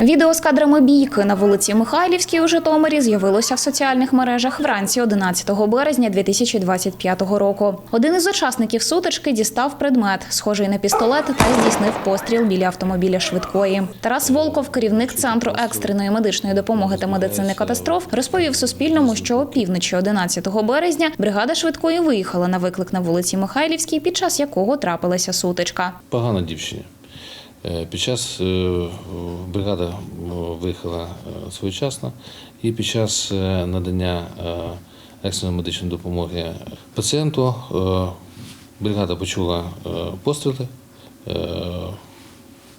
Відео з кадрами бійки на вулиці Михайлівській у Житомирі з'явилося в соціальних мережах вранці 11 березня 2025 року. Один із учасників сутички дістав предмет, схожий на пістолет, та здійснив постріл біля автомобіля швидкої. Тарас Волков, керівник центру екстреної медичної допомоги та медицини катастроф, розповів Суспільному, що опівночі 11 березня бригада швидкої виїхала на виклик на вулиці Михайлівській, під час якого трапилася сутичка. Погано дівчині. Е, Під час е, бригада е, виїхала своєчасно, і під час надання екстреної медичної допомоги пацієнту бригада почула постріли,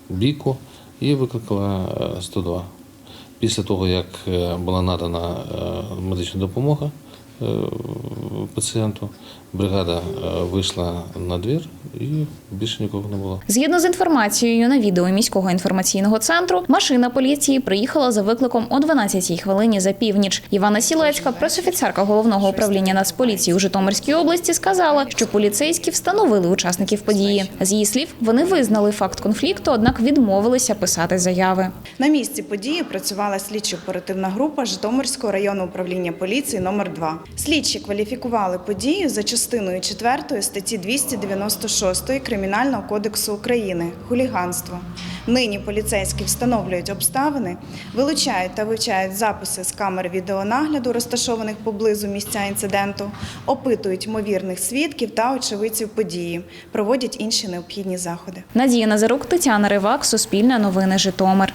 бійку і викликала е, 102. Після того, як була надана медична допомога пацієнту, бригада е, вийшла на двір і більше нікого не було. Згідно з інформацією на відео міського інформаційного центру, машина поліції приїхала за викликом о 12-й хвилині за північ. Івана Сілецька, пресофіцерка головного управління Нацполіції у Житомирській області, сказала, що поліцейські встановили учасників події. З її слів, вони визнали факт конфлікту, однак відмовилися писати заяви. На місці події працювала слідчо-оперативна група Житомирського районного управління поліції номер 2 Слідчі кваліфікували подію за частиною 4 статті 296 Кримінального кодексу України хуліганство. Нині поліцейські встановлюють обставини, вилучають та вивчають записи з камер відеонагляду, розташованих поблизу місця інциденту, опитують ймовірних свідків та очевидців події, проводять інші необхідні заходи. Надія Назарук, Тетяна Ривак, Суспільне новини Житомир.